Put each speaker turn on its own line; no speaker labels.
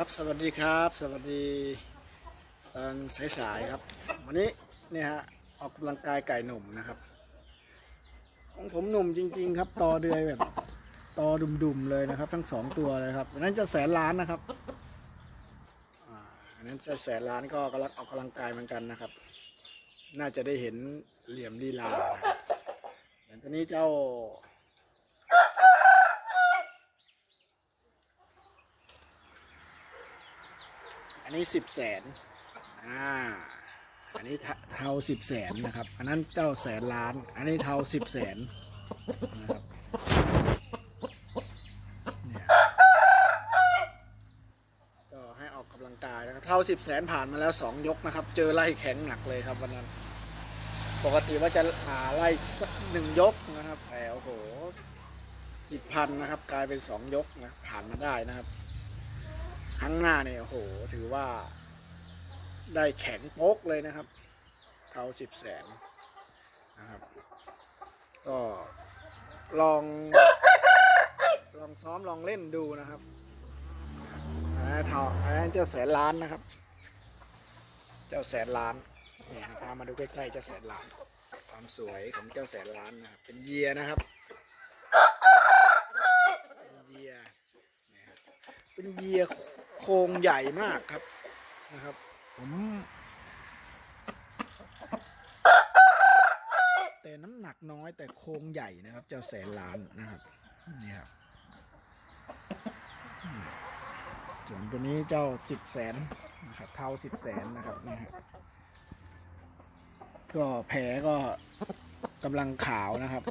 ครับสวัสดีครับ สวัสดีตอนสายๆครับ วันนี้เนี่ยฮะออกกำลังกายไก่หนุ่มนะครับของผมหนุ่มจริง ๆ ครับตอเดือยแบบตอดุมๆเลยนะครับ ทั้งสองตัวเลยครับอันนั้นจะแสนล้านนะครับอันนั้นจะแสนล้านก็กำลังออกกำลังกายเหมือนกันนะครับ น่าจะได้เห็นเหลี่ยมลีลานะครับอย่างตัวนี้เจ้า อันนี้สิบแสนอ่าอันนี้เทาสิบแสนนะครับ อันนั้นเจ้าแสนล้าน อันนี้เทาสิบแสนนะครับเนี่ยก็ให้ออกกำลังกายนะครับ เท่าสิบแสนผ่านมาแล้วสองยกนะครับ เจอไล่แข็งหนักเลยครับวันนั้น ปกติว่าจะหาไล่สักหนึ่งยกนะครับแต่โอ้โหจิตพันนะครับ กลายเป็นสองยกนะผ่านมาได้นะครับ ครั้งหน้าเนี่ยโหถือว่า ได้แข็งโป๊กเลยนะครับเท่าสิบแสนนะครับ ก็ลอง ลองซ้อมลองเล่นดูนะครับอันนั้นเท่าอันนั้นเจ้าแสนล้านนะครับ เจ้าแสนล้านเนี่ยพามาดูใกล้ๆเจ้าแสนล้าน ความสวยของเจ้าแสนล้านนะครับ เป็นเยียนะครับเป็นเยียเป็นเยีย โครงใหญ่มากครับนะครับ ผมแต่น้ำหนักน้อยแต่โครงใหญ่นะครับเจ้าแสนล้านนะครับนี่ครับส่วนตัวนี้เจ้าสิบแสนนะครับเท่าสิบแสนนะครับนี่ฮะก็แผลก็กำลังขาวนะครับ